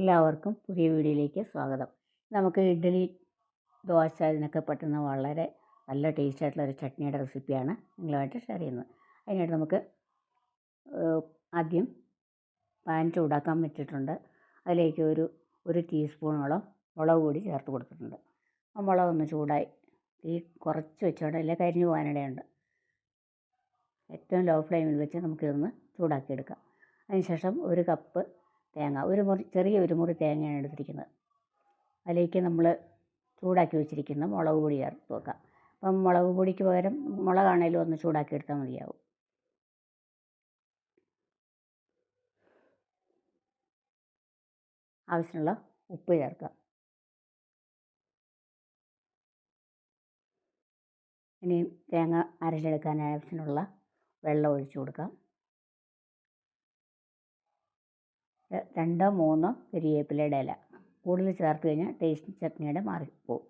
എല്ലാവർക്കും പുതിയ വീഡിയോയിലേക്ക് സ്വാഗതം. നമുക്ക് ഇഡ്ഡലി ദോശ ഇതിനൊക്കെ പറ്റുന്ന വളരെ നല്ല ടേസ്റ്റ് ആയിട്ടുള്ള ഒരു ചട്നിയുടെ റെസിപ്പിയാണ് നിങ്ങളുമായിട്ട് ഷെയർ ചെയ്യുന്നത്. അതിനായിട്ട് നമുക്ക് ആദ്യം പാൻ ചൂടാക്കാൻ വെച്ചിട്ടുണ്ട്. അതിലേക്ക് ഒരു ഒരു ടീസ്പൂണോളം മുളക് പൊടി ചേർത്ത് കൊടുത്തിട്ടുണ്ട്. ആ മുളക് ഒന്ന് ചൂടായി. തീ കുറച്ച് വെച്ചോണ്ട് അല്ലെങ്കിൽ കരിഞ്ഞു പോകാനിടയുണ്ട്. ഏറ്റവും ലോ ഫ്ലെയിമിൽ വെച്ച് നമുക്കിതൊന്ന് ചൂടാക്കിയെടുക്കാം. അതിനുശേഷം ഒരു കപ്പ് തേങ്ങ. ഒരു മുറി ചെറിയ ഒരു മുറി തേങ്ങയാണ് എടുത്തിരിക്കുന്നത്. അതിലേക്ക് നമ്മൾ ചൂടാക്കി വെച്ചിരിക്കുന്ന മുളക് പൊടി ചേർത്ത് വെക്കാം. അപ്പം മുളക് പൊടിക്ക് പകരം മുളകാണേലും ഒന്ന് ചൂടാക്കി എടുത്താൽ മതിയാവും. ആവശ്യമുള്ള ഉപ്പ് ചേർക്കുക ഇനി തേങ്ങ അരച്ചെടുക്കാൻ ആവശ്യമുള്ള വെള്ളം ഒഴിച്ചു കൊടുക്കാം. രണ്ടോ മൂന്നോ കരിവേപ്പിലയുടെ ഇല. കൂടുതൽ ചേർത്ത് കഴിഞ്ഞാൽ ടേസ്റ്റ് ചട്നിയുടെ മാറിപ്പോവും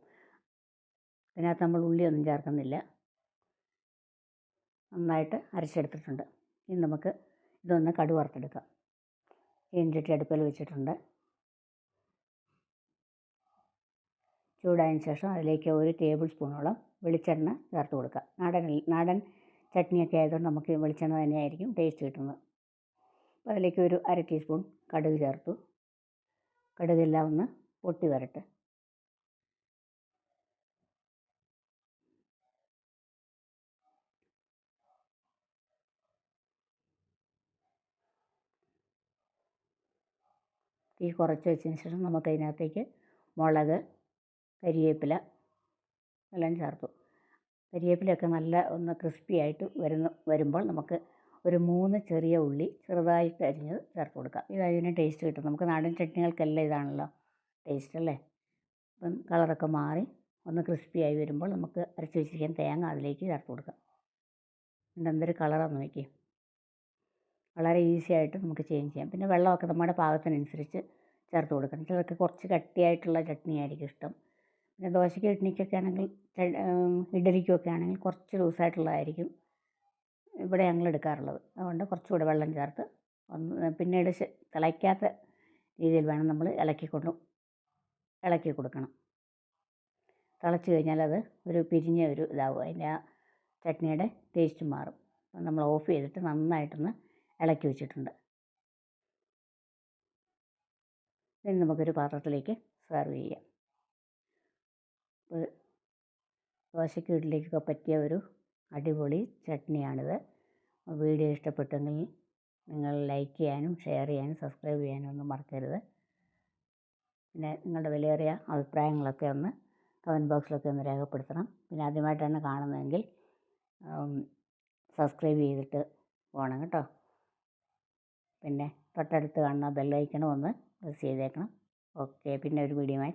ഇതിനകത്ത് നമ്മൾ ഉള്ളിയൊന്നും ചേർക്കുന്നില്ല. നന്നായിട്ട് അരച്ചെടുത്തിട്ടുണ്ട്. ഇനി നമുക്ക് ഇതൊന്ന് കടു വറുത്തെടുക്കാം. ചീൻചട്ടി അടുപ്പിൽ വെച്ചിട്ടുണ്ട്. ചൂടായതിന് ശേഷം അതിലേക്ക് ഒരു ടേബിൾ സ്പൂണോളം വെളിച്ചെണ്ണ ചേർത്ത് കൊടുക്കുക നാടൻ നാടൻ ചട്നിയൊക്കെ ആയതുകൊണ്ട് നമുക്ക് വെളിച്ചെണ്ണ തന്നെയായിരിക്കും ടേസ്റ്റ് കിട്ടുന്നത്. അപ്പോൾ അതിലേക്ക് ഒരു അര ടീസ്പൂൺ കടുക് ചേർത്തു. കടുകെല്ലാം ഒന്ന് പൊട്ടി വരട്ടെ. ഈ കുറച്ച് വെച്ചതിന് ശേഷം നമുക്ക് അതിനകത്തേക്ക് മുളക് കരിവേപ്പില എല്ലാം ചേർത്തു. കരിവേപ്പിലയൊക്കെ നല്ല ഒന്ന് ക്രിസ്പി ആയിട്ട് വരുന്ന വരുമ്പോൾ നമുക്ക് ഒരു മൂന്ന് ചെറിയ ഉള്ളി ചെറുതായിട്ട് അരിഞ്ഞത് ചേർത്ത് കൊടുക്കാം. ഇത് അതിന് ടേസ്റ്റ് കിട്ടും. നമുക്ക് നാടൻ ചട്നികൾക്കെല്ലാം ഇതാണല്ലോ ടേസ്റ്റ് അല്ലേ? അപ്പം കളറൊക്കെ മാറി ഒന്ന് ക്രിസ്പിയായി വരുമ്പോൾ നമുക്ക് അരച്ച് വെച്ചിരിക്കുന്ന തേങ്ങ അതിലേക്ക് ചേർത്ത് കൊടുക്കാം. എന്തൊരു കളറാന്ന് നോക്കി വളരെ ഈസി ആയിട്ട് നമുക്ക് ചേഞ്ച് ചെയ്യാം. പിന്നെ വെള്ളമൊക്കെ നമ്മുടെ പാകത്തിനനുസരിച്ച് ചേർത്ത് കൊടുക്കണം. ചിലർക്ക് കുറച്ച് കട്ടിയായിട്ടുള്ള ചട്നി ആയിരിക്കും ഇഷ്ടം. പിന്നെ ദോശയ്ക്ക് ചട്നിക്കൊക്കെ ആണെങ്കിൽ ഇഡ്ഡലിക്കൊക്കെ ആണെങ്കിൽ കുറച്ച് ലൂസായിട്ടുള്ളതായിരിക്കും ഇവിടെ ഞങ്ങൾ എടുക്കാറുള്ളത് അതുകൊണ്ട് കുറച്ചുകൂടെ വെള്ളം ചേർത്ത് ഒന്ന് പിന്നീട് തിളയ്ക്കാത്ത രീതിയിൽ വേണം നമ്മൾ ഇളക്കി കൊണ്ടു ഇളക്കി കൊടുക്കണം. തിളച്ച് കഴിഞ്ഞാൽ അത് ഒരു പിരിഞ്ഞ ഒരു ഇതാവും. അതിന്റെ ആ ചട്നിയുടെ ടേസ്റ്റ് മാറും. നമ്മൾ ഓഫ് ചെയ്തിട്ട് നന്നായിട്ടൊന്ന് ഇളക്കി വെച്ചിട്ടുണ്ട്. ഇനി നമുക്കൊരു പാത്രത്തിലേക്ക് സെർവ് ചെയ്യാം. ദോശയ്ക്ക് ഇഡ്ഡലിക്കൊക്കെ പറ്റിയ ഒരു അടിപൊളി ചട്നിയാണിത്. വീഡിയോ ഇഷ്ടപ്പെട്ടെങ്കിൽ നിങ്ങൾ ലൈക്ക് ചെയ്യാനും ഷെയർ ചെയ്യാനും സബ്സ്ക്രൈബ് ചെയ്യാനും ഒന്നും മറക്കരുത്. പിന്നെ നിങ്ങളുടെ വിലയേറിയ അഭിപ്രായങ്ങളൊക്കെ ഒന്ന് കമന്റ് ബോക്സിലൊക്കെ ഒന്ന് രേഖപ്പെടുത്തണം. പിന്നെ ആദ്യമായിട്ടാണ് കാണുന്നതെങ്കിൽ സബ്സ്ക്രൈബ് ചെയ്തിട്ട് പോകണം കേട്ടോ. പിന്നെ തൊട്ടടുത്ത് കാണുന്ന ബെല്ലൈക്കണം ഒന്ന് പ്രസ് ചെയ്തേക്കണം. ഓക്കെ പിന്നെ ഒരു വീഡിയോയുമായി